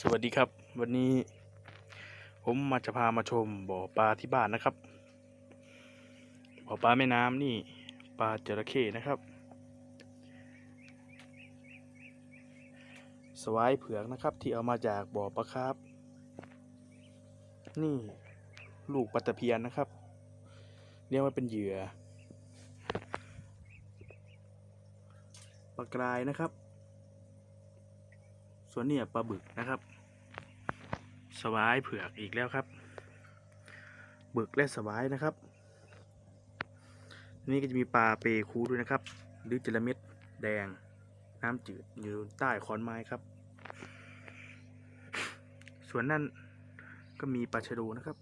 สวัสดีครับ วันนี้ผมมาจะพามาชมบ่อปลาที่บ้านนะครับ บ่อปลาแม่น้ำนี่ปลาจระเข้นะครับ สวายเผือกนะครับที่เอามาจากบ่อปลาครับ นี่ลูกปลาตะเพียนนะครับเรียกว่าเป็นเหยื่อปลากรายนะครับ ส่วนเนี่ยปลาบึกนะครับ สวายเผือกอีกแล้วครับ บึกและสวายนะครับ นี่ก็จะมีปลาเปคูด้วยนะครับ หรือจระเม็ดแดง น้ำจืดอยู่ใต้ขอนไม้ครับ ส่วนนั่นก็มีปลาชะโดนะครับ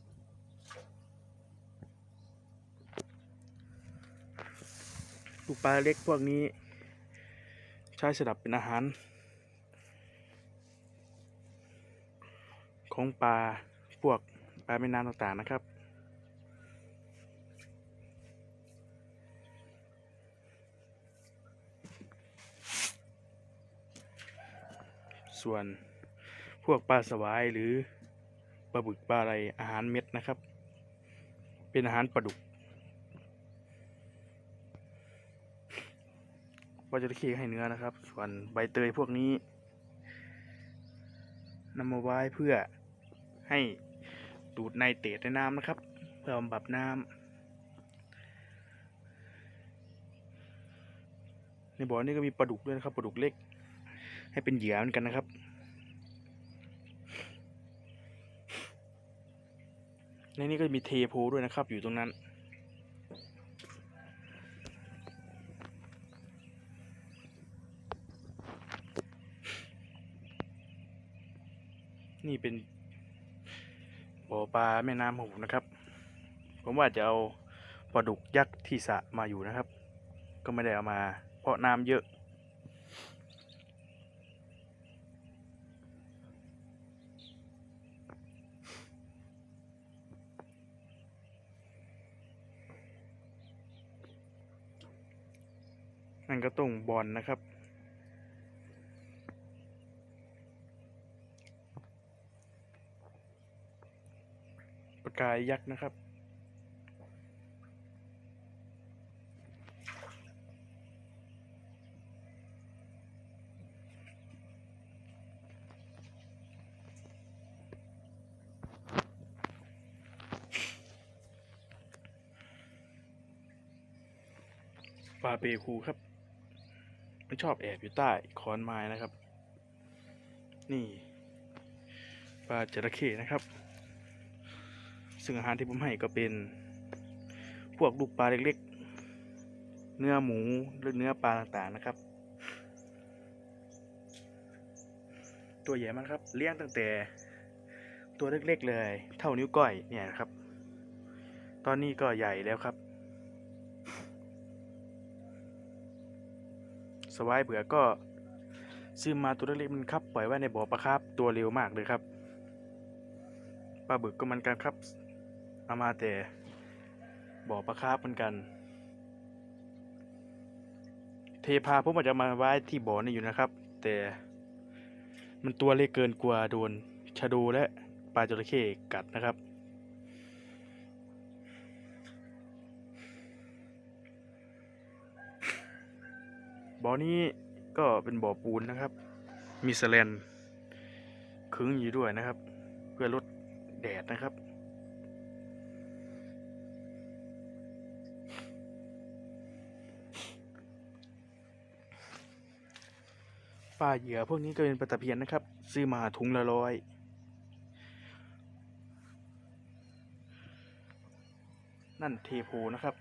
ลูกปลาเล็กพวกนี้ ใช้สำหรับเป็นอาหาร ของปลาพวกปลาแม่น้ำต่างๆนะครับ ส่วนพวกปลาสวายหรือปลาบึกปลาอะไรอาหารเม็ดนะครับ เป็นอาหารปลาดุกปลาจระเข้ให้เนื้อนะครับ ส่วนใบเตยพวกนี้นำมาไว้เพื่อ ให้ดูดไนเตรตในน้ำนะครับ เพื่อบำบัดน้ำในบ่อนี้ก็มีปลาดุกด้วยนะครับปลาดุกเล็ก ให้เป็นเหยื่อเหมือนกันนะครับ ในนี้ก็มีเทโพด้วยนะครับ อยู่ตรงนั้นนี่เป็น บ่อปลาแม่น้ำของผมนะครับ ผมว่าจะเอาปลาดุกยักษ์ที่สะมาอยู่นะครับ ก็ไม่ได้เอามา เพราะน้ำเยอะ นั่นก็ต้องบอลนะครับ กายยักษ์นะครับ ปลาเปคูครับ มันชอบแอบอยู่ใต้ขอนไม้นะครับ นี่ปลาจระเข้นะครับ ซึ่งอาหารที่ผมให้ก็เป็น พวกลูกปลาเล็กๆ เนื้อหมูหรือเนื้อปลาต่างๆนะครับ ตัวใหญ่มากครับ เลี้ยงตั้งแต่ตัวเล็กๆเลย เท่านิ้วก้อยเนี่ยนะครับ ตอนนี้ก็ใหญ่แล้วครับ สวายเบือก็ซื้อมาตัวเล็กๆมันครับ ปล่อยไว้ในบ่อปลาครับ ตัวเร็วมากเลยครับปลาบึกก็มันกันครับ เอามาแต่บ่อปลาคาร์ฟเหมือนกัน เทพาผมอาจจะมาไว้ที่บ่อนี่อยู่นะครับ แต่มันตัวเล็กเกินกลัวโดนชะโดและปลาจระเข้กัดนะครับ บ่อนี้ก็เป็นบ่อปูนนะครับ มีสแลนขึงอยู่ด้วยนะครับ เพื่อลดแดดนะครับ ปลาเหยื่อพวกนี้ก็เป็นปลาตะเพียนนะครับ ซื้อมาถุงละร้อยนั่นเทโพนะครับ